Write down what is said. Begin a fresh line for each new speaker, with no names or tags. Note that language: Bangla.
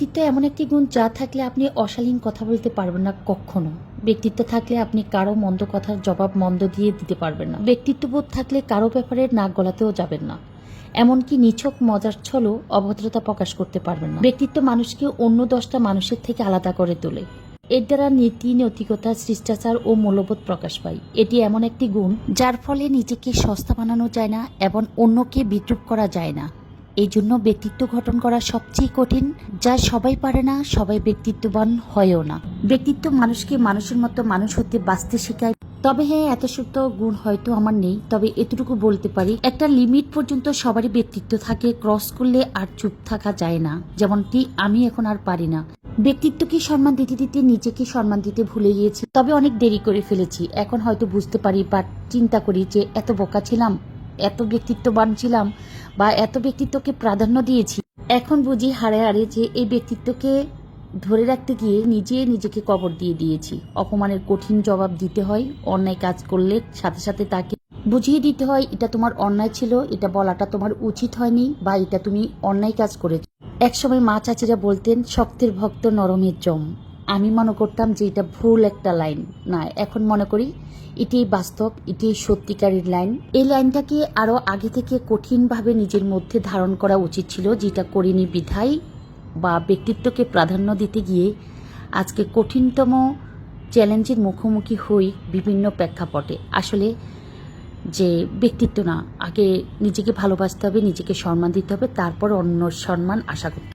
ব্যক্তিত্ব এমন একটি গুণ যা থাকলে আপনি অশালীন কথা বলতে পারবেন না কখনো। ব্যক্তিত্ব থাকলে আপনি কারও মন্দ কথার জবাব মন্দ দিয়ে দিতে পারবেন না। ব্যক্তিত্ববোধ থাকলে কারও ব্যাপারে নাক গলাতেও যাবেন না। এমনকি নিছক, মজার ছলও অভদ্রতা প্রকাশ করতে পারবেন না। ব্যক্তিত্ব মানুষকে অন্য দশটা মানুষের থেকে আলাদা করে তোলে। এর দ্বারা নীতি, নৈতিকতা, শিষ্টাচার ও মূল্যবোধ প্রকাশ পায়। এটি এমন একটি গুণ যার ফলে নিজেকে সস্তা বানানো যায় না এবং অন্যকে বিদ্রুপ করা যায় না। এই জন্য ব্যক্তিত্ব গঠন করা সবচেয়ে কঠিন, যা সবাই পারে না, সবাই ব্যক্তিত্ববান হয়ও না। ব্যক্তিত্ব মানুষকে মানুষের মতো মানুষ হতে বাঁচতে শেখায়। তবে হ্যাঁ এত সত্য গুণ হয়তো আমার নেই, তবে এতটুকু বলতে পারি, একটা লিমিট পর্যন্ত সবারই ব্যক্তিত্ব থাকে, ক্রস করলে আর চুপ থাকা যায় না। যেমনটি আমি এখন আর পারি না। ব্যক্তিত্বকে সম্মান দিতে দিতে নিজেকে সম্মান দিতে ভুলে গিয়েছি, তবে অনেক দেরি করে ফেলেছি। এখন হয়তো বুঝতে পারি বা চিন্তা করি যে এত বোকা ছিলাম। এত ব্যক্তিত্ববান ছিলাম বা এত ব্যক্তিত্বকে প্রাধান্য দিয়েছি। এখন বুঝি হারে হারে যে এই ব্যক্তিত্বকে ধরে রাখতে গিয়ে নিজে নিজেকে কবর দিয়ে দিয়েছি। অপমানের কঠিন জবাব দিতে হয়, অন্যায় কাজ করলে সাথে সাথে তাকে বুঝিয়ে দিতে হয়, এটা তোমার অন্যায় ছিল, এটা বলাটা তোমার উচিত হয়নি বা এটা তুমি অন্যায় কাজ করেছ। একসময় মা চাচিরা বলতেন, শক্তের ভক্ত নরমের জম। আমি মনে করতাম যে এটা ভুল একটা লাইন। না, এখন মনে করি এটাই বাস্তব, এটাই সত্যিকারের লাইন। এই লাইনটাকে আরও আগে থেকে কঠিনভাবে নিজের মধ্যে ধারণ করা উচিত ছিল, যেটা করিনি বিধায় বা ব্যক্তিত্বকে প্রাধান্য দিতে গিয়ে আজকে কঠিনতম চ্যালেঞ্জের মুখোমুখি হই বিভিন্ন প্রেক্ষাপটে। আসলে যে ব্যক্তিত্ব না, আগে নিজেকে ভালোবাসতে হবে, নিজেকে সম্মান দিতে হবে, তারপর অন্য সম্মান আশা করতে।